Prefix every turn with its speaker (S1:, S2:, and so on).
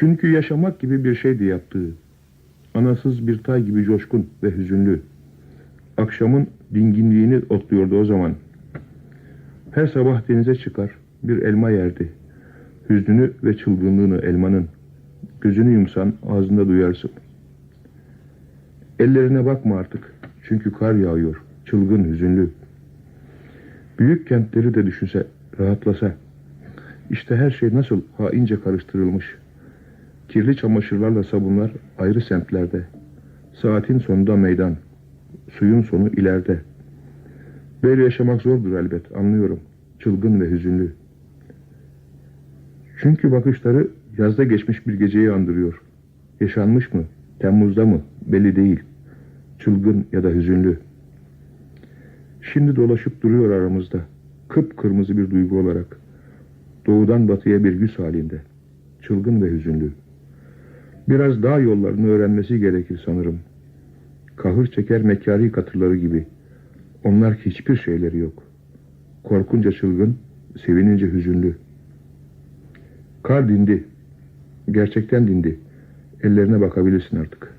S1: Çünkü yaşamak gibi bir şeydi yaptığı. Anasız bir tay gibi coşkun ve hüzünlü. Akşamın dinginliğini otluyordu o zaman. Her sabah denize çıkar, bir elma yerdi. Hüznünü ve çılgınlığını elmanın. Gözünü yumsan ağzında duyarsın. Ellerine bakma artık. Çünkü kar yağıyor. Çılgın, hüzünlü. Büyük kentleri de düşünse, rahatlasa. İşte her şey nasıl haince karıştırılmış. Kirli çamaşırlarla sabunlar ayrı semtlerde. Saatin sonunda meydan. Suyun sonu ileride. Böyle yaşamak zordur elbet, anlıyorum. Çılgın ve hüzünlü. Çünkü bakışları yazda geçmiş bir geceyi andırıyor. Yaşanmış mı? Temmuz'da mı? Belli değil. Çılgın ya da hüzünlü. Şimdi dolaşıp duruyor aramızda. Kıpkırmızı bir duygu olarak. Doğudan batıya bir yüz halinde. Çılgın ve hüzünlü. Biraz daha yollarını öğrenmesi gerekir sanırım. Kahır çeker mekari katırları gibi. Onlar ki hiçbir şeyleri yok. Korkunca çılgın, sevinince hüzünlü. Kar dindi. Gerçekten dindi. Ellerine bakabilirsin artık.